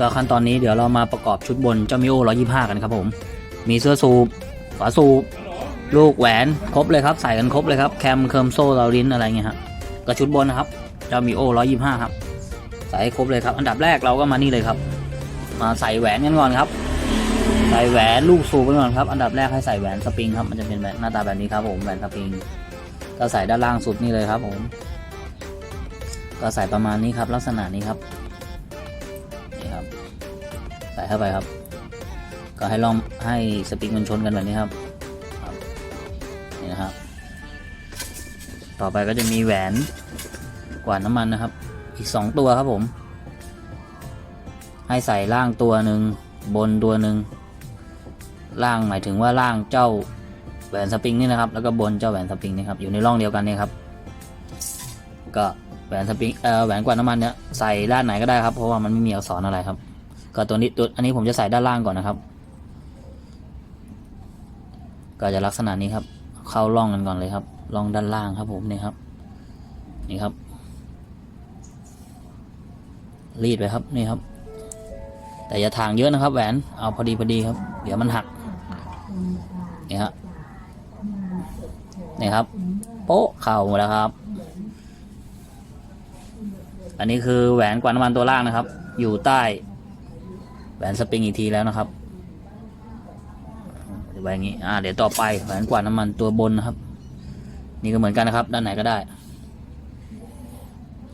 ก็ขั้นตอนนี้เดี๋ยวเรามาประกอบชุดบนเจ้ามิโอ125 กันครับผม มีเสื้อสูบฝาสูบลูกแหวนครบเลยครับ ใส่กันครบเลยครับ แคมเคิร์มโซ่ลาลินอะไรเงี้ยครับก็ชุดบนนะครับเจ้ามิโอ125 ครับ ใส่ครบเลยครับ อันดับแรกเราก็มานี่เลยครับ มาใส่แหวนกันก่อนครับ ใส่แหวนลูกสูบกันก่อนครับ อันดับแรกให้ใส่แหวนสปริงครับ มันจะเป็นแบบหน้าตาแบบนี้ครับผม แหวนสปริง ก็ใส่ด้านล่างสุดนี่เลยครับผม ก็ใส่ประมาณนี้ครับ ลักษณะนี้ครับ เข้าไปครับ ก็ให้ลองให้สปริงมันชนกันแบบนี้ครับนี่นะครับ ต่อไปก็จะมีแหวนกวาดน้ำมันนะครับ อีกสองตัวครับผม ให้ใส่ล่างตัวหนึ่งบนตัวหนึ่งล่างหมายถึงว่าล่างเจ้าแหวนสปริงนี่นะครับ แล้วก็บนเจ้าแหวนสปริงนี่ครับอยู่ในร่องเดียวกันนี่ครับ ก็แหวนสปริงเอ่อแหวนกวาดน้ำมันเนี่ยใส่ด้านไหนก็ได้ครับ เพราะว่ามันไม่มีอักษรอะไรครับ ก็ตัวนี้ตัวอันนี้ผมจะใส่ด้านล่างก่อนนะครับ ก็จะลักษณะนี้ครับ เข้าร่องกันก่อนเลยครับร่องด้านล่างครับผมนี่ครับ นี่ครับ รีดไปครับนี่ครับ แต่อย่าทางเยอะนะครับ แหวนเอาพอดีพอดีครับ เดี๋ยวมันหักนี่ครับนี่ครับ โป๊ะเข่าหมดแล้วครับ อันนี้คือแหวนกวาดน้ำมันตัวล่างนะครับ อยู่ใต้ แหวนสปริงอีกทีแล้วนะครับไว้อย่างนี้ อ่า เดี๋ยวต่อไปแหวนกวาดน้ำมันตัวบนนะครับ นี่ก็เหมือนกันนะครับ ด้านไหนก็ได้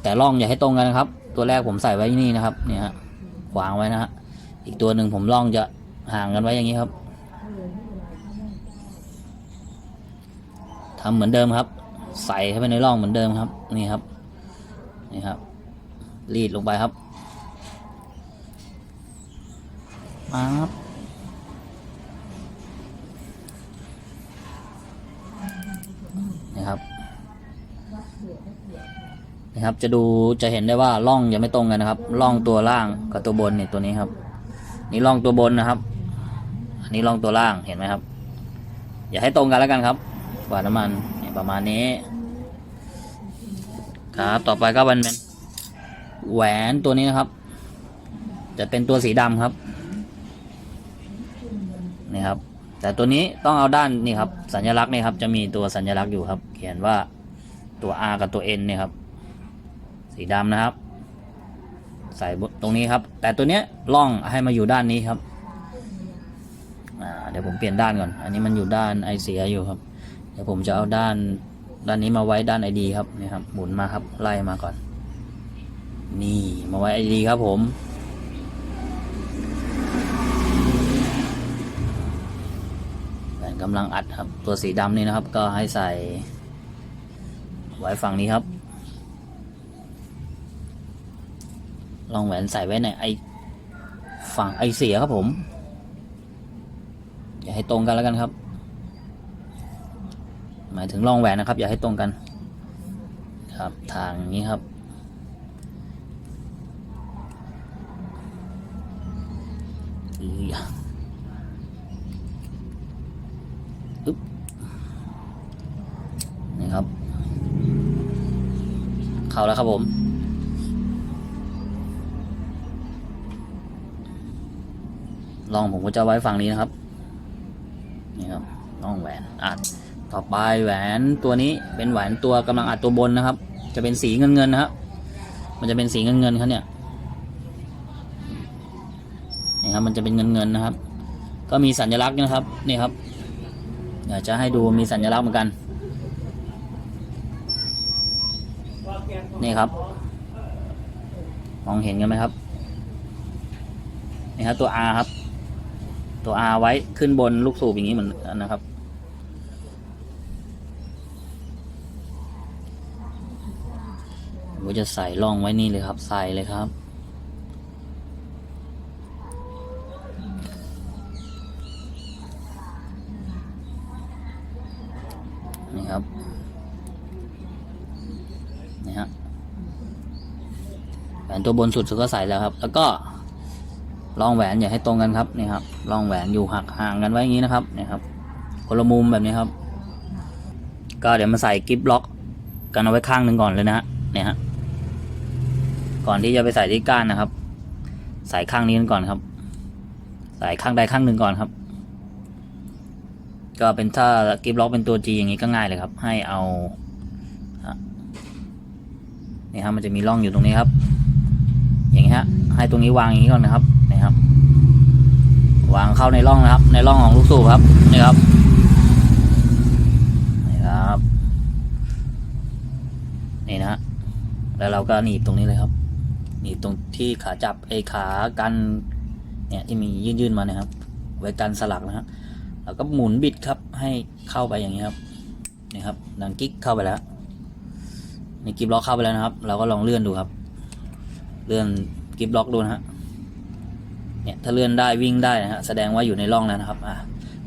แต่ร่องอย่าให้ตรงกันนะครับ ตัวแรกผมใส่ไว้นี่นะครับ เนี่ยฮะวางไว้นะฮะ อีกตัวหนึ่งผมร่องจะห่างกันไว้อย่างนี้ครับทำเหมือนเดิมครับ ใส่เข้าไปในร่องเหมือนเดิมครับ นี่ครับ นี่ครับ รีดลงไปครับ ปั๊บนี่ครับนะครับ จะดูจะเห็นได้ว่าร่องยังไม่ตรงกันนะครับร่องตัวล่างกับตัวบนเนี่ยตัวนี้ครับ นี่ร่องตัวบนนะครับ อันนี้ร่องตัวล่างเห็นไหมครับ อย่าให้ตรงกันแล้วกันครับกว่าน้ำมันประมาณนี้ ครับ ต่อไปก็เป็นแหวนตัวนี้นะครับ จะเป็นตัวสีดำครับ ครับ แต่ตัวนี้ต้องเอาด้านนี่ครับ สัญลักษณ์นี่ครับ จะมีตัวสัญลักษณ์อยู่ครับ เขียนว่าตัว R กับตัว N เนี่ยครับ สีดำนะครับ ใส่ตรงนี้ครับ แต่ตัวเนี้ยล่องให้มาอยู่ด้านนี้ครับเดี๋ยวผมเปลี่ยนด้านก่อน อันนี้มันอยู่ด้านไอเสียอยู่ครับ เดี๋ยวผมจะเอาด้านด้านนี้มาไว้ด้านไอดีครับนี่ครับ หมุนมาครับ ไล่มาก่อน นี่มาไว้ไอดีครับผม แผ่น กำลังอัดครับ ตัวสีดำนี่นะครับ ก็ให้ใส่ ไว้ฝั่งนี้ครับ ลองแหวนใส่ไว้ในไอฝั่งไอเสียครับผม อย่าให้ตรงกันแล้วกันครับ หมายถึงรองแหวนนะครับ อย่าให้ตรงกัน ครับทางนี้ครับอืออึ๊บนี่ ครับ เข้าแล้วครับผม ลองผมก็จะไว้ฝั่งนี้นะครับ นี่ครับลองแหวนอัดต่อไปแหวนตัวนี้เป็นแหวนตัวกำลังอัดตัวบนนะครับ จะเป็นสีเงินเงินนะครับ มันจะเป็นสีเงินเงินครับเนี่ยนี่ครับมันจะเป็นเงินเงินนะครับ ก็มีสัญลักษณ์นะครับนี่ครับอยากจะให้ดูมีสัญลักษณ์เหมือนกัน นี่ ครับ มองเห็นกันไหมครับ นี่ครับตัว R ครับ ตัว R ไว้ขึ้นบนลูกสูบอย่างนี้เหมือนกันนะครับ ผมจะใส่ร่องไว้นี่เลยครับ ใส่เลยครับนี่ครับ นี่ฮะแหว นตัวบนสุดสุดก็ใส่แล้วครับ แล้วก็รองแหวนอย่าให้ตรงกันครับนี่ครับรองแหวนอยู่หักห่างกันไว้อย่างนี้นะครับนี่ครับคนละมุมแบบนี้ครับ ก็เดี๋ยวมาใส่กิฟล็อก กันเอาไว้ข้างหนึ่งก่อนเลยนะฮะเนี่ยฮะก่อนที่จะไปใส่ที่ก้านนะครับ ใส่ข้างนี้กันก่อนครับ ใส่ข้างใดข้างหนึ่งก่อนครับ ก็เป็นถ้ากิฟล็อกเป็นตัว G อย่างนี้ก็ง่ายเลยครับ ให้เอานี่ครับมันจะมีร่องอยู่ตรงนี้ครับ อย่างนี้ฮะให้ตรงนี้วางอย่างนี้ก่อนนะครับนี่ครับ วางเข้าในร่องนะครับ ในร่องของลูกสูบครับนี่ครับนี่ครับนี่นะฮะแล้วเราก็หนีบตรงนี้เลยครับ หนีบตรงที่ขาจับไอ้ขากันเนี่ยที่มียื่นๆมาเนี่ยครับ ไว้กันสลักนะฮะแล้วก็หมุนบิดครับให้เข้าไปอย่างนี้ครับนี่ครับดังกิ๊กเข้าไปแล้วในกิ๊บล็อกเข้าไปแล้วนะครับ เราก็ลองเลื่อนดูครับ เลื่อน กิบล็อกดูนะฮะเนี่ยถ้าเลื่อนได้วิ่งได้นะฮะแสดงว่าอยู่ในร่องแล้วนะครับอะ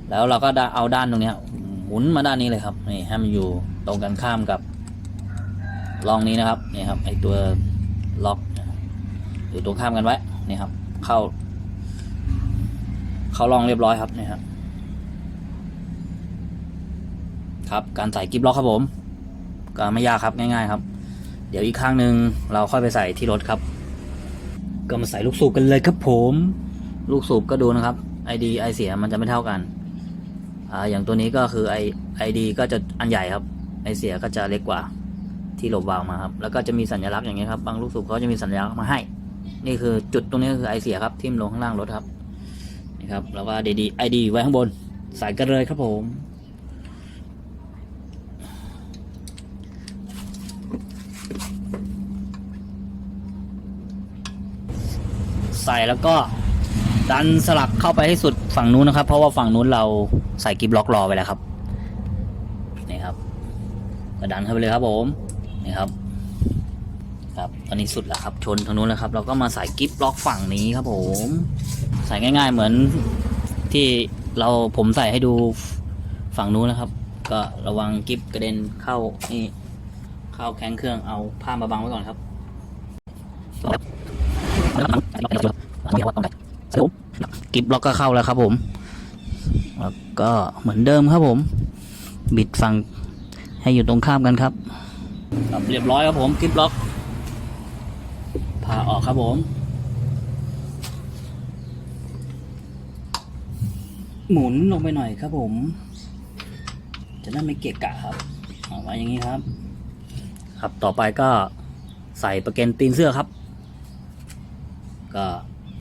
แล้วเราก็เอาด้านตรงนี้หมุนมาด้านนี้เลยครับนี่ให้มันอยู่ตรงกันข้ามกับร่องนี้นะครับนี่ครับไอตัวล็อกอยู่ตรงข้ามกันไว้นี่ครับ เข้า เข้าร่องเรียบร้อยครับนี่ครับครับการใส่กิฟล็อกครับผม ก็ไม่ยากครับง่าย ๆ ครับ เดี๋ยวอีกข้างหนึ่งเราค่อยไปใส่ที่รถครับ ก็มาใส่ลูกสูบกันเลยครับผม ลูกสูบก็ดูนะครับ ID ไอเสียมันจะไม่เท่ากัน อ่า อย่างตัวนี้ก็คือไอไอดีก็จะอันใหญ่ครับ ไอเสียก็จะเล็กกว่าที่หลบวาล์วมาครับ แล้วก็จะมีสัญลักษณ์อย่างเงี้ยครับ บางลูกสูบเขาจะมีสัญลักษณ์มาให้ นี่คือจุดตรงนี้คือไอเสียครับทิ่มลงข้างล่างรถครับ นี่ครับ แล้วก็ดีดีไอดีไว้ข้างบน ใส่กันเลยครับผม ส่แล้วก็ดันสลักเข้าไปให้สุดฝั่งนู้นนะครับ เพราะว่าฝั่งนู้นเราใส่กิฟล็อกรอไปแล้วครับนี่ครับก็ดันเข้าไปเลยครับผมนี่ครับ ครับตอนนี้สุดแล้วครับ ชนทางนู้นแล้วครับ เราก็มาใส่กิฟล็อกฝั่งนี้ครับผม ใส่ง่าย ๆ เหมือนที่เราผมใส่ให้ดูฝั่งนู้นนะครับ ก็ระวังกิฟกระเด็นเข้านี่เข้าแข้งเครื่องเอาผ้ามาบังไว้ก่อนครับ กิฟล็อกก็เข้าแล้วครับผมแล้วก็เหมือนเดิมครับผม บิดฝั่งให้อยู่ตรงข้ามกันครับรับเรียบร้อยครับผมกิฟล็อกพาออกครับผมหมุนลงไปหน่อยครับผม จะได้ไม่เกะกะครับออกมาอย่างนี้ครับ ครับต่อไปก็ใส่ประเกนตีนเสื้อครับ ก็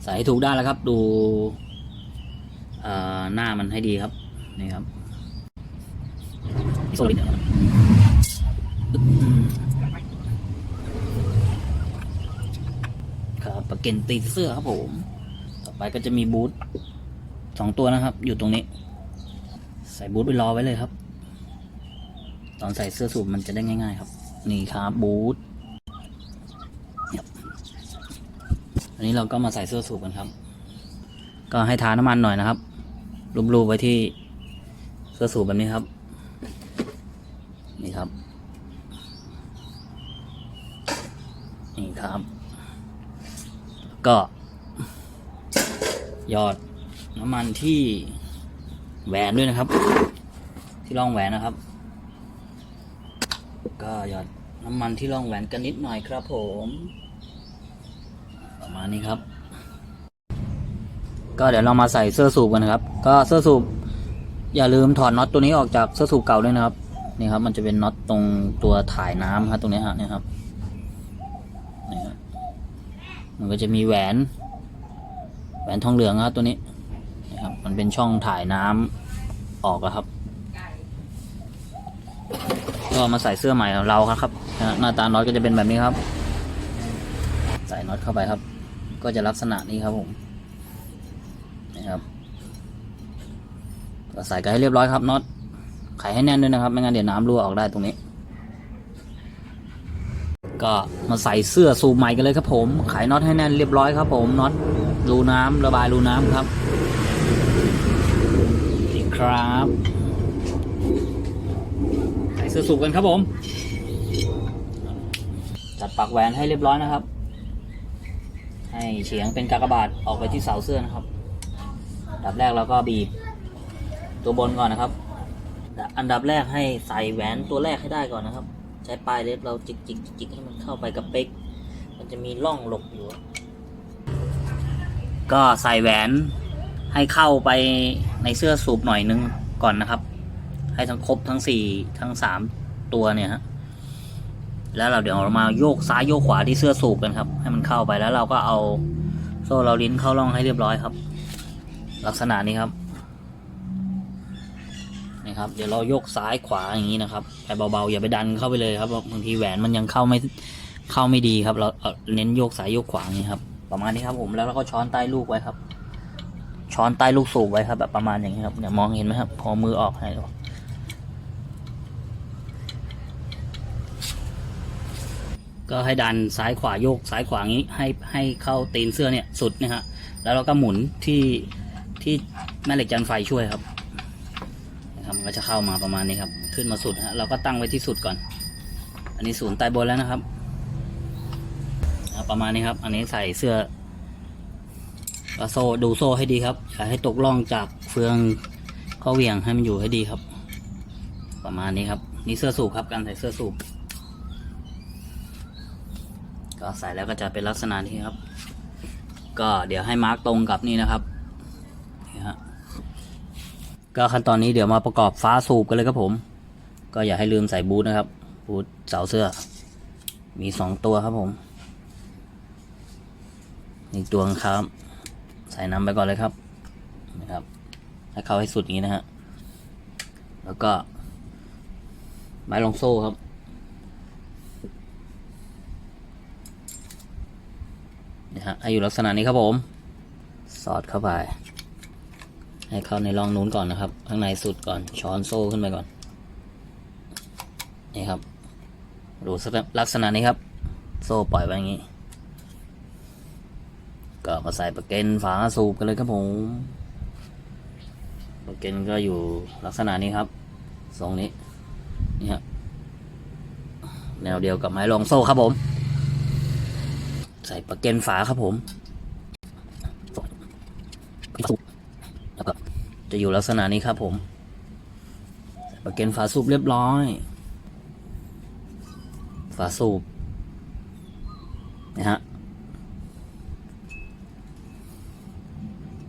ส่ให้ถูกด้านแล้วครับ ดูเอ่อหน้ามันให้ดีครับ นี่ครับโซลิดนะครับครับประเกนตีนเสื้อครับผม ต่อไปก็จะมีบูทสองตัวนะครับ อยู่ตรงนี้ ใส่บูทไปรอไว้เลยครับ ตอนใส่เสื้อสูทมันจะได้ง่าย ๆ ครับ นี่ครับบูท อันนี้เราก็มาใส่เสื้อสูบกันครับ ก็ให้ทาน้ำมันหน่อยนะครับ รูปๆไว้ที่เสื้อสูบแบบนี้ครับ นี่ครับ นี่ครับ ก็หยอดน้ำมันที่แหวนด้วยนะครับ ที่ร่องแหวนนะครับ ก็หยอดน้ำมันที่ร่องแหวนกันนิดหน่อยครับผม นี้ครับ ก็เดี๋ยวเรามาใส่เสื้อสูบกันนะครับ ก็เสื้อสูบอย่าลืมถอดน็อตตัวนี้ออกจากเสื้อสูบเก่าด้วยนะครับนี่ครับ มันจะเป็นน็อตตรงตัวถ่ายน้ำครับตรงนี้ฮะนี่ครับนี่ครับมันก็จะมีแหวน แหวนทองเหลืองครับตัวนี้นะครับ มันเป็นช่องถ่ายน้ำออกอะครับ ก็มาใส่เสื้อใหม่ของเราครับ หน้าตาน็อตก็จะเป็นแบบนี้ครับ ใส่น็อตเข้าไปครับ ก็จะลักษณะนี้ครับผมนะครับก็ใส่กันให้เรียบร้อยครับน็อตไขให้แน่นด้วยนะครับ ไม่งั้นเดี๋ยวน้ำรั่วออกได้ตรงนี้ ก็มาใส่เสื้อสูบใหม่กันเลยครับผมไขน็อตให้แน่นเรียบร้อยครับผมน็อตรูน้ำระบายรูน้ำครับนี่ครับใส่เสื้อสูบกันครับผมจัดปักแหวนให้เรียบร้อยนะครับ ให้เฉียงเป็นกากบาทออกไปที่เสาเสื้อนะครับ ดับแรกเราก็บีบตัวบนก่อนนะครับ อันดับแรกให้ใส่แหวนตัวแรกให้ได้ก่อนนะครับ ใช้ปลายเล็บเราจิกจิกจิกจิกให้มันเข้าไปกับเป๊ก มันจะมีร่องหลบอยู่ ก็ใส่แหวนให้เข้าไปในเสื้อสูบหน่อยนึงก่อนนะครับ ให้ทั้งครบทั้งสี่ทั้งสามตัวเนี่ยฮะ แล้วเราเดี๋ยวเรามาโยกซ้ายโยกขวาที่เสื้อสูบกันครับ ให้มันเข้าไปแล้วเราก็เอาโซ่เราลิ้นเข้าร่องให้เรียบร้อยครับ ลักษณะนี้ครับนี่ครับ เดี๋ยวเราโยกซ้ายขวาอย่างนี้นะครับไปเบาๆอย่าไปดันเข้าไปเลยครับบางทีแหวนมันยังเข้าไม่เข้าไม่ดีครับ เราเาเน้นโยกซ้ายโยกขวาอย่างนี้ครับ ประมาณนี้ครับผมแล้วเราก็ช้อนใต้ลูกไว้ครับ ช้อนใต้ลูกสูบไว้ครับ แบบประมาณอย่างนี้ครับเนี่ยมองเห็นไหมครับ พอมือออกให้ดู ก็ให้ดันซ้ายขวาโยกซ้ายขวาอย่างนี้ให้ให้เข้าตีนเสื้อเนี่ยสุดนะฮะแล้วเราก็หมุนที่ที่แม่เหล็กจันไฟช่วยครับนะครับมันก็จะเข้ามาประมาณนี้ครับ ขึ้นมาสุดฮะเราก็ตั้งไว้ที่สุดก่อน อันนี้ศูนย์ใต้บนแล้วนะครับประมาณนี้ครับ อันนี้ใส่เสื้อก็โซ่ดูโซ่ให้ดีครับอย่าให้ตกล่องจากเฟืองข้าเหวี่ยงให้มันอยู่ให้ดีครับ ประมาณนี้ครับ นี่เสื้อสูบครับการใส่เสื้อสูบ ก็ใส่แล้วก็จะเป็นลักษณะนี้ครับ ก็เดี๋ยวให้มาร์กตรงกับนี่นะครับนี่ฮะก็ขั้นตอนนี้เดี๋ยวมาประกอบฟ้าสูบกันเลยครับผม ก็อย่าให้ลืมใส่บูทนะครับ บูทเสาเสื้อ มีสองตัวครับผมอีกตัวครับ ใส่น้ำไปก่อนเลยครับนะครับให้เข้าให้สุดนี้นะฮะแล้วก็ไม้ลองโซ่ครับ นี่ฮะให้อยู่ลักษณะนี้ครับผม สอดเข้าไป ให้เข้าในร่องนู้นก่อนนะครับ ข้างในสุดก่อนช้อนโซ่ขึ้นไปก่อน นี่ครับดูลักษณะนี้ครับ โซ่ปล่อยไว้อย่างนี้ ก็มาใส่ประเก็นฝาสูบกันเลยครับผมประเก็นก็อยู่ลักษณะนี้ครับทรงนี้นี่ครับแนวเดียวกับไม้รองโซ่ครับผม ใส่ประเกนฝาครับผมแล้วก็จะอยู่ลักษณะนี้ครับผม ใส่ประเกนฝาสูบเรียบร้อย ฝาสูบนะฮะ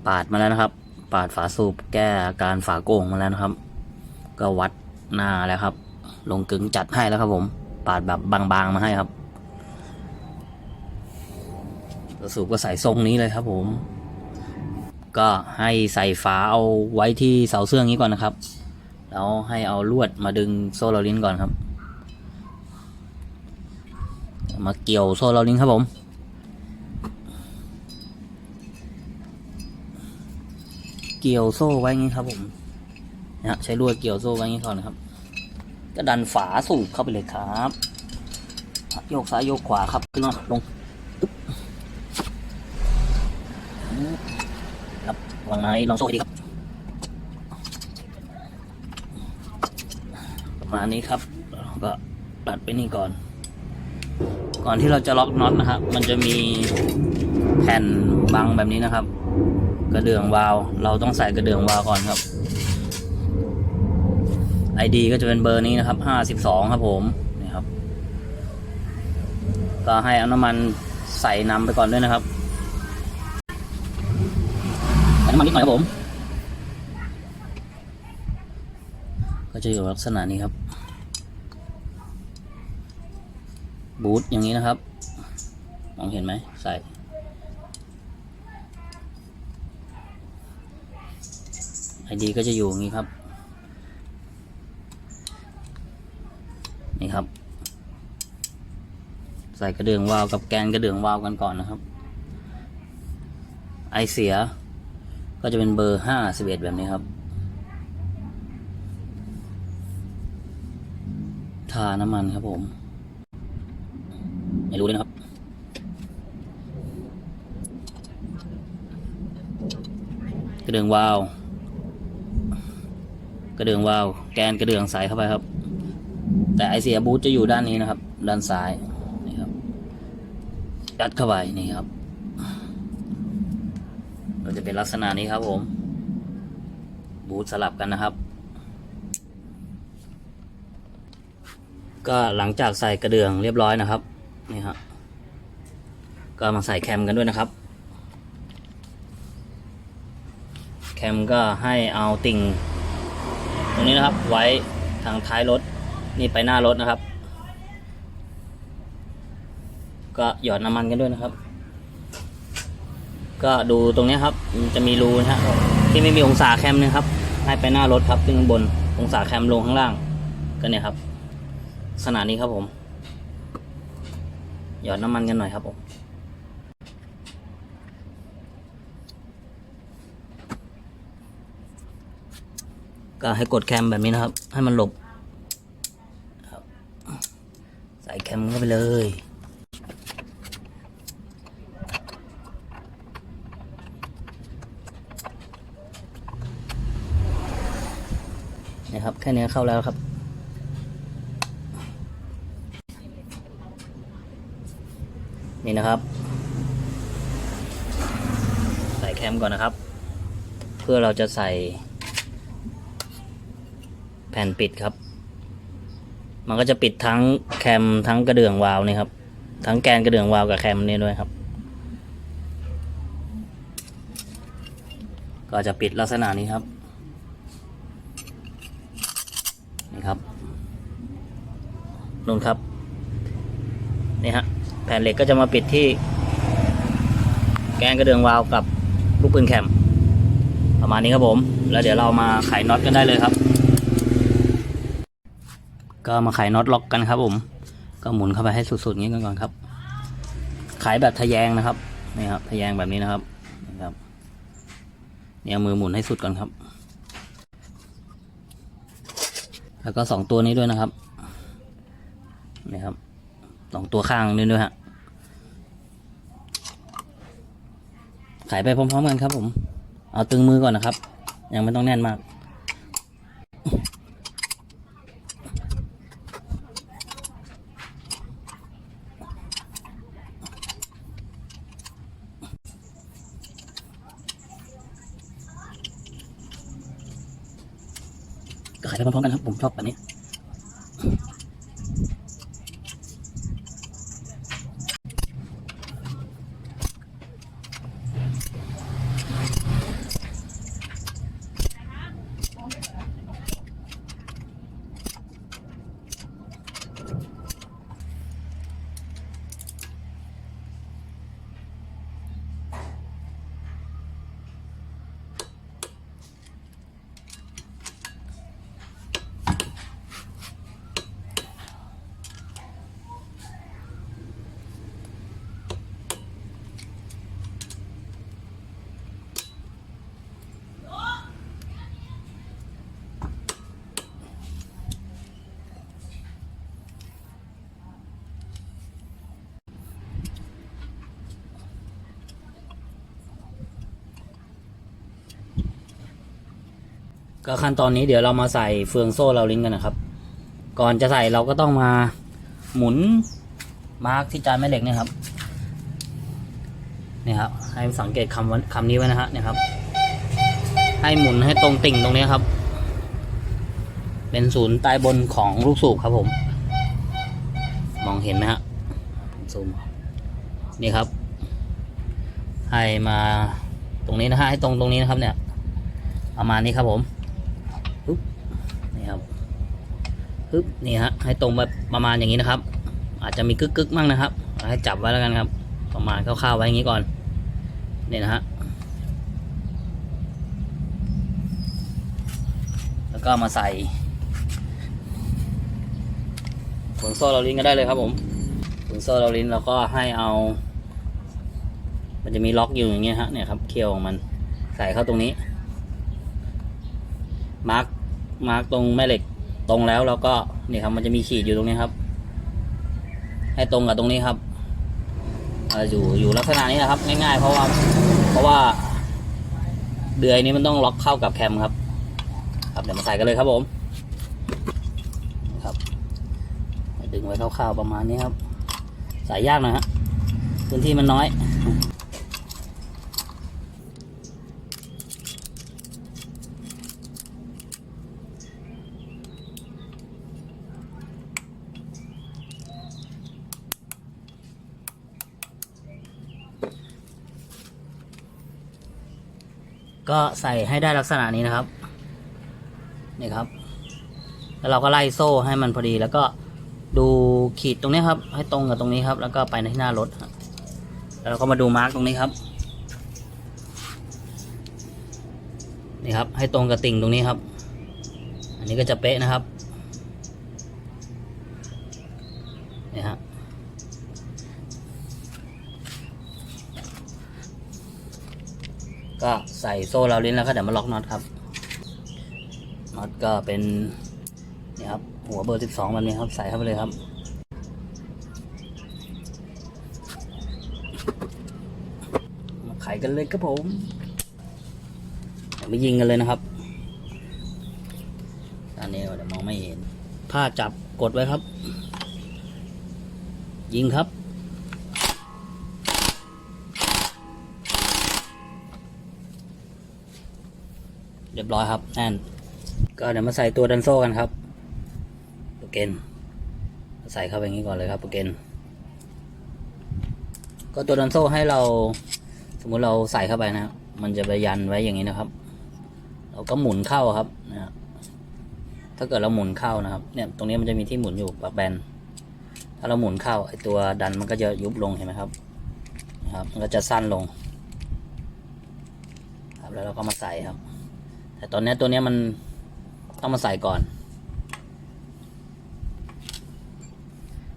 ปาดมาแล้วนะครับ ปาดฝาสูบแก้อาการฝาโก่งมาแล้วนะครับ ก็วัดหน้าแล้วครับ ลงกึงจัดให้แล้วครับผม ปาดแบบบางๆมาให้ครับ สูบก็ใส่ทรงนี้เลยครับผม ก็ให้ใส่ฝาเอาไว้ที่เสาเสื้องนี้ก่อนนะครับ แล้วให้เอาลวดมาดึงโซ่เราลิ้นก่อนครับ มาเกี่ยวโซ่เราลิ้นครับผมเกี่ยวโซ่ไว้งี้ครับผมนะใช้ลวดเกี่ยวโซ่ไว้งี้ก่อนนะครับ ก็ดันฝาสูบเข้าไปเลยครับ โยกซ้ายโยกขวาครับขึ้นมาลงตึ๊บครับ วางไม้ลองโซ่ให้ดีครับ ประมาณนี้ครับเราก็ตัดไปนี่ก่อน ก่อนที่เราจะล็อกน็อตนะครับ มันจะมีแผ่นบังแบบนี้นะครับ กระเดื่องวาล์วเราต้องใส่กระเดื่องวาล์วก่อนครับ ID ก็จะเป็นเบอร์นี้นะครับห้าสิบสองครับผมนี่ครับ ก็ให้เอาน้ำมันใส่นำไปก่อนด้วยนะครับใส่น้ำ มันนิดหน่อยครับผม ก็จะอยู่ลักษณะนี้ครับ บูทอย่างนี้นะครับ มองเห็นไหมใส่ไอดีก็จะอยู่อย่างนี้ครับ นี่ครับ ใส่กระเดื่องวาวกับแกนกระเดื่องวาวกันก่อนนะครับ ไอเสีย ก็จะเป็นเบอร์ห้าสิบเอ็ดแบบนี้ครับ ทาน้ำมันครับผม ไม่รู้เลยนะครับ กระเดื่องวาว กระเดื่องวาว แกนกระเดื่องใสเข้าไปครับ แต่ไอเสียบูทจะอยู่ด้านนี้นะครับ ด้านซ้าย นี่ครับยัดเข้าไปนี่ครับ จะเป็นลักษณะนี้ครับผม บูทสลับกันนะครับ ก็หลังจากใส่กระเดื่องเรียบร้อยนะครับนี่ครับก็มาใส่แคมกันด้วยนะครับ แคมก็ให้เอาติ่ง ตรงนี้นะครับ ไว้ทางท้ายรถนี่ไปหน้ารถนะครับ ก็หยอดน้ำมันกันด้วยนะครับ ก็ดูตรงนี้ครับจะมีรูนะฮะที่ไม่มีองศาแคมนะครับ ให้ไปหน้ารถครับขึ้นข้างบนองศาแคมลงข้างล่างก็เนี่ยครับขนาดนี้ครับผม หยอดน้ำมันกันหน่อยครับผมก็ให้กดแคมแบบนี้นะครับ ให้มันหลบครับใส่แคมเข้าไปเลย นะครับ แค่นี้เข้าแล้วครับ นี่นะครับ ใส่แคมก่อนนะครับ เพื่อเราจะใส่ แผ่นปิดครับ มันก็จะปิดทั้งแคมทั้งกระเดื่องวาล์วนี่ครับ ทั้งแกนกระเดื่องวาล์วกับแคมนี่ด้วยครับก็จะปิดลักษณะนี้ครับ นี่ครับ นู่นครับนี่ฮะแผ่นเหล็กก็จะมาปิดที่ แกนกระเดื่องวาล์วกับลูกปืนแคมประมาณนี้ครับผม แล้วเดี๋ยวเรามาไขน็อตกันได้เลยครับ ก็มาไขน็อตล็อกกันครับผม ก็หมุนเข้าไปให้สุดๆงี้กันก่อนครับ ไขแบบทะแยงนะครับนี่ครับทะแยงแบบนี้นะครับนี่ครับเนี่ยเอามือหมุนให้สุดก่อนครับ แล้วก็สองตัวนี้ด้วยนะครับ นี่ครับสองตัวข้างนี้ด้วยฮะไขไปพร้อมๆกันครับ ผม เอาตึงมือก่อนนะครับ ยังไม่ต้องแน่นมากก็ขายไปพร้อมๆกันครับ ผมชอบแบบนี้ ก็ขั้นตอนนี้เดี๋ยวเรามาใส่เฟืองโซ่เราลิงก์กันนะครับ ก่อนจะใส่เราก็ต้องมาหมุนมาร์กที่จานแม่เหล็กเนี่ยครับนี่ครับให้สังเกตคำวันคำนี้ไว้นะฮะเนี่ยครับ ให้หมุนให้ตรงติ่งตรงนี้ครับ เป็นศูนย์ใต้บนของลูกสูบครับผม มองเห็นไหมฮะซูมนี่ครับ ให้มาตรงนี้นะฮะให้ตรงตรงนี้นะครับเนี่ยประมาณนี้ครับผมปึ๊บนี่ครับ ปึ๊บนี่ฮะให้ตรงแบบประมาณอย่างนี้นะครับ อาจจะมีกึกกึกมั่งนะครับ ให้จับไว้แล้วกันครับ ประมาณคร่าวๆไว้อย่างนี้ก่อนเนี่ยนะฮะแล้วก็มาใส่ฝงโซ่เราลิ้นก็ได้เลยครับผมฝงโซ่เราลิ้นเราก็ให้เอา มันจะมีล็อกอยู่อย่างเงี้ยฮะเนี่ยครับเคี่ยวของมันใส่เข้าตรงนี้มาร์กมาร์กตรงแม่เหล็ก ตรงแล้วเราก็นี่ครับมันจะมีขีดอยู่ตรงนี้ครับ ให้ตรงกับตรงนี้ครับอยู่อยู่ลักษณะนี้นะครับ ง่ายๆ เพราะว่า เพราะว่า เดือยนี้มันต้องล็อกเข้ากับแคมครับ ครับเดี๋ยวมาใส่กันเลยครับผมครับดึงไว้คร่าวๆประมาณนี้ครับ ใส่ยากหนะฮะพื้นที่มันน้อย ก็ใส่ให้ได้ลักษณะนี้นะครับ นี่ครับ แล้วเราก็ไล่โซ่ให้มันพอดี แล้วก็ดูขีดตรงนี้ครับ ให้ตรงกับตรงนี้ครับ แล้วก็ไปที่หน้ารถแล้วเราก็มาดูมาร์กตรงนี้ครับ นี่ครับ ให้ตรงกับติ่งตรงนี้ครับ อันนี้ก็จะเป๊ะนะครับ นี่ฮะ ก็ใส่ โซ่เราลิ้นแล้วก็เดี๋ยวมาล็อกน็อตครับน็อตก็เป็นนี่ครับหัวเบอร์สิบสองแบบนี้ครับใส่เข้าไปเลยครับ มาไขกันเลยครับผมเดี๋ยวมายิงกันเลยนะครับอันนี้เดี๋ยวมองไม่เห็น ผ้าจับกดไว้ครับ ยิงครับ เรียบร้อยครับแน่น ก็เดี๋ยวมาใส่ตัวดันโซ่กันครับโปรเกนใส่เข้าไปอย่างนี้ก่อนเลยครับโปรเกนก็ตัวดันโซ่ให้เราสมมุติเราใส่เข้าไปนะครับมันจะไปยันไว้อย่างนี้นะครับ เราก็หมุนเข้าครับนะถ้าเกิดเราหมุนเข้านะครับ เนี่ยตรงนี้มันจะมีที่หมุนอยู่ปลักแบนถ้าเราหมุนเข้าไอตัวดันมันก็จะยุบลงเห็นไหมครับนะครับ มันก็จะสั้นลง ครับแล้วเราก็มาใส่ครับ แต่ตอนนี้ตัวนี้มันต้องมาใส่ก่อน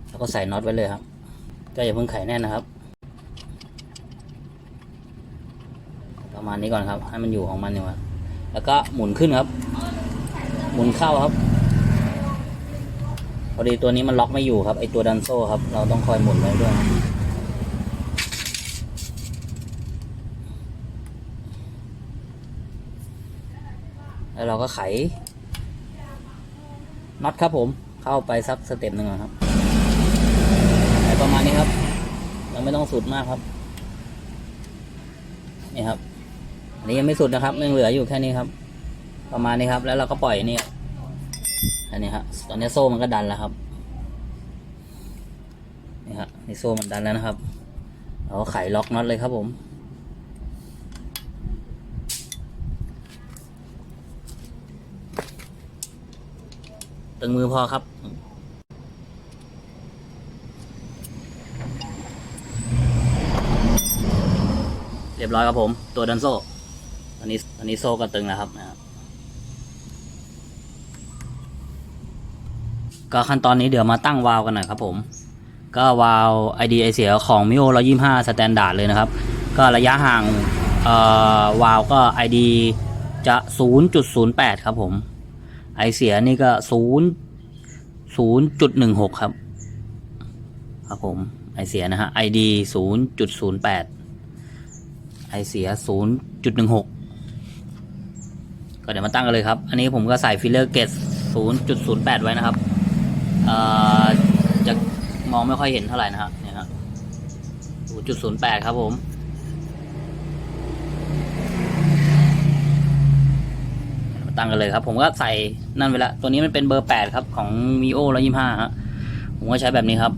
แล้วก็ใส่น็อตไว้เลยครับก็อย่าเพิ่งไขแน่นนะครับ ประมาณนี้ก่อนครับ ให้มันอยู่ของมันอยู่ครับแล้วก็หมุนขึ้นครับ หมุนเข้าครับพอดีตัวนี้มันล็อกไม่อยู่ครับไอตัวดันโซ่ครับ เราต้องคอยหมุนไว้ด้วยครับ แล้วเราก็ไขน็อตครับผมเข้าไปสักสเต็ปหนึ่งครับไอประมาณนี้ครับเราไม่ต้องสุดมากครับนี่ครับอันนี้ยังไม่สุดนะครับยังเหลืออยู่แค่นี้ครับ ประมาณนี้ครับ แล้วเราก็ปล่อยนี่อันนี้ครับตอนนี้โซ่มันก็ดันแล้วครับนี่ครับนี่โซ่มันดันแล้วนะครับเราก็ไขล็อกน็อตเลยครับผม ตึงมือพอครับ เรียบร้อยครับผม ตัวดันโซ่อันนี้อันนี้โซ่ก็ตึงแล้วครับนะครับ ก็ขั้นตอนนี้เดี๋ยวมาตั้งวาล์วกันหน่อยครับผม ก็วาล์ว ID ไอเสียของ Mio 125สแตนดาร์ดเลยนะครับ ก็ระยะห่างเอ่อวาล์วก็ ID จะ 0.08 ครับผม ไอเสียนี่ก็ศูนย์ศูนย์จุดหนึ่งหกครับ ครับผม ไอเสียนะฮะไอดีศูนย์จุดศูนย์แปดไอเสียศูนย์จุดหนึ่งหกก็เดี๋ยวมาตั้งกันเลยครับ อันนี้ผมก็ใส่ฟิลเลอร์เกตศูนย์จุดศูนย์แปดไว้นะครับจะมองไม่ค่อยเห็นเท่าไหร่นะฮะเนี่ยฮะศูนย์จุดศูนย์แปดครับผมาตั้งกันเลยครับ ผมก็ใส่นั่นไปละตัวนี้มันเป็นเบอร์8ครับของ mio 125ฮะผมก็ใช้แบบนี้ครับ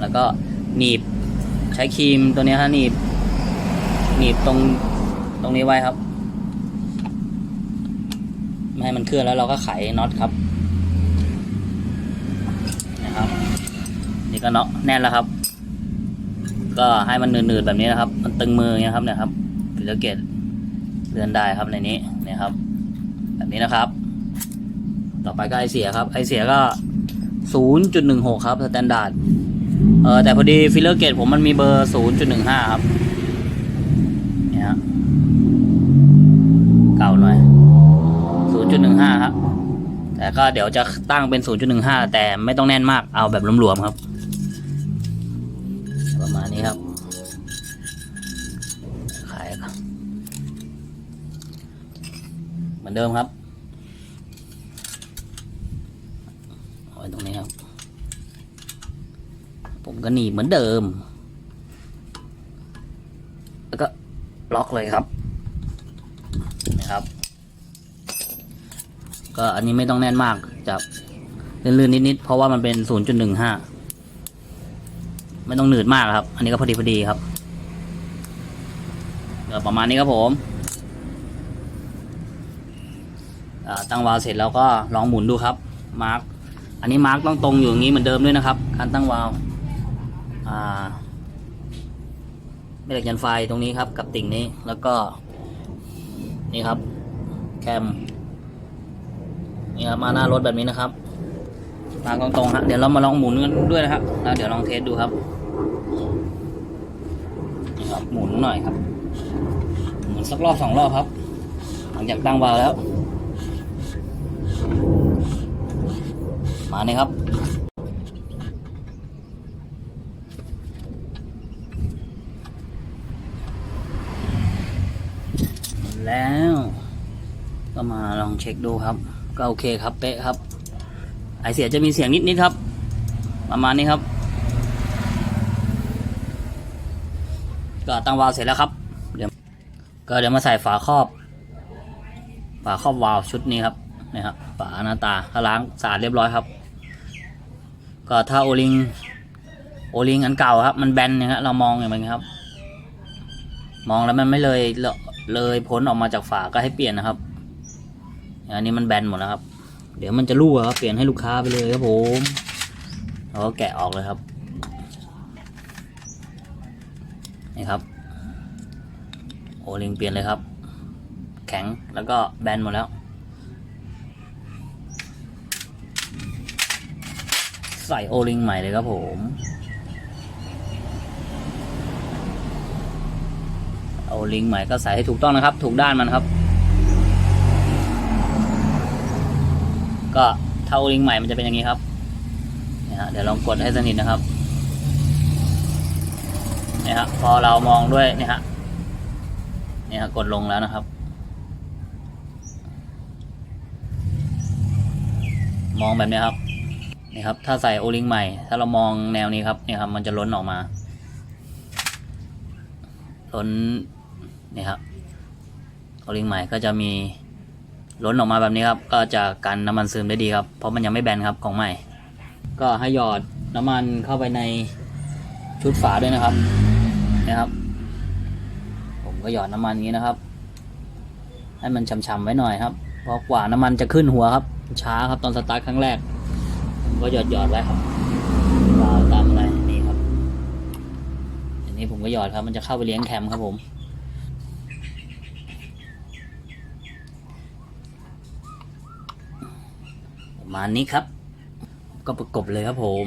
แล้วก็หนีบใช้ครีมตัวนี้ฮะหนีบหนีบตรงตรงนี้ไว้ครับ ไม่ให้มันเคลื่อนแล้วเราก็ไขน็อตครับนะครับ นี่ก็เนาะแน่นแล้วครับ ก็ให้มันหนืดๆแบบนี้นะครับ มันตึงมืออย่างเงี้ยครับเนี่ยครับฟิลเลอร์เกต เลื่อนได้ครับในนี้เนี่ยครับ แบบนี้นะครับ ต่อไปก็ไอเสียครับ ไอเสียก็ 0.16 ครับสแตนดาร์ดเออแต่พอดีฟิลเลอร์เกตผมมันมีเบอร์ 0.15 ครับเนี่ยฮะเก่าหน่อย 0.15 ครับ แต่ก็เดี๋ยวจะตั้งเป็น 0.15 แต่ไม่ต้องแน่นมากเอาแบบหลวมๆครับ ประมาณนี้ครับ ขายครับ เห มือนเดิมครับไว้ตรงนี้ครับ ผมก็หนีบเหมือนเดิม แล้วก็ล็อกเลยครับนะครับ ก็อันนี้ไม่ต้องแน่นมากจะลื่นๆนิดๆเพราะว่ามันเป็น 0.15 ไม่ต้องหนืดมากครับ อันนี้ก็พอดีพอดีครับก็ประมาณนี้ครับผมอ่า ตั้งวาล์วเสร็จแล้วก็ลองหมุนดูครับมาร์กอันนี้มาร์กต้องตรงอยู่อย่างนี้เหมือนเดิมด้วยนะครับการตั้งวาล์วอ่าแม่เหล็กยันไฟตรงนี้ครับกับติ่งนี้แล้วก็นี่ครับ แคมนี่ครับมาหน้ารถแบบนี้นะครับมาตรงๆฮะเดี๋ยวเรามาลองหมุนกันด้วยนะครับแล้วเดี๋ยวลองเทสดูครับนี่ครับหมุนหน่อยครับหมุนสักรอบสองรอบครับ หลังจากตั้งวาล์วแล้ว มาเนี่ยครับแล้วก็มาลองเช็คดูครับ ก็โอเคครับเป๊ะครับ ไอเสียจะมีเสียงนิดๆครับ ประมาณนี้ครับ ก็ตั้งวาล์วเสร็จแล้วครับ เดี๋ยวก็เดี๋ยวมาใส่ฝาครอบ ฝาครอบวาล์วชุดนี้ครับนี่ครับฝาหน้าตาก็ล้างสะอาดเรียบร้อยครับ ก็ถ้าโอลิงโอลิงอันเก่าครับ มันแบนนี่ยฮะเรามองอย่างไรครับ มองแล้วมันไม่เลยเลเลยพ้นออกมาจากฝาก็ให้เปลี่ยนนะครับ อันนี้มันแบนหมดแล้วครับ เดี๋ยวมันจะรั่วครับเปลี่ยนให้ลูกค้าไปเลยครับผมเราก็แกะออกเลยครับนี่ครับ โอลิงเปลี่ยนเลยครับ แข็งแล้วก็แบนหมดแล้ว ใส่โอลิงใหม่เลยครับผมโอลิงใหม่ก็ใส่ให้ถูกต้องนะครับ ถูกด้านมันครับ ก็ถ้าโอลิงใหม่มันจะเป็นอย่างนี้ครับเนี่ยฮะเดี๋ยวลองกดให้สนิทนะครับเนี่ยฮะพอเรามองด้วยเนี่ยฮะเนี่ยฮะกดลงแล้วนะครับ มองแบบนี้ครับ นี่ครับ ถ้าใส่โอลิงใหม่ ถ้าเรามองแนวนี้ครับเนี่ยครับ มันจะล้นออกมา ล้นนี่ครับโอลิงใหม่ก็จะมีล้นออกมาแบบนี้ครับ ก็จะกันน้ำมันซึมได้ดีครับ เพราะมันยังไม่แบนครับของใหม่ ก็ให้หยอดน้ำมันเข้าไปในชุดฝาด้วยนะครับนะครับ ผมก็หยอดน้ำมันนี้นะครับ ให้มันฉ่ำๆไว้หน่อยครับ เพราะกว่าน้ำมันจะขึ้นหัวครับ ช้าครับตอนสตาร์ทครั้งแรก ก็หยอดหยอดไว้ครับวาวตามอะไรนี่ครับ อันนี้ผมก็หยอดครับ มันจะเข้าไปเลี้ยงแคมครับผม ประมาณนี้ครับ ก็ประกบเลยครับผม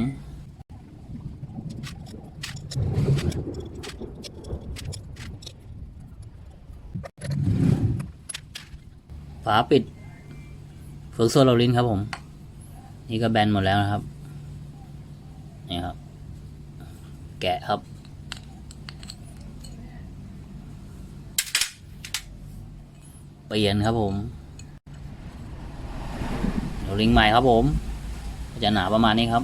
ฝาปิดเฟิร์กโซลารินครับผม นี่ก็แบนหมดแล้วนะครับนี่ครับ แกะครับ เปลี่ยนครับผมเดี๋ยวลิงก์ใหม่ครับผมจะหนาประมาณนี้ครับ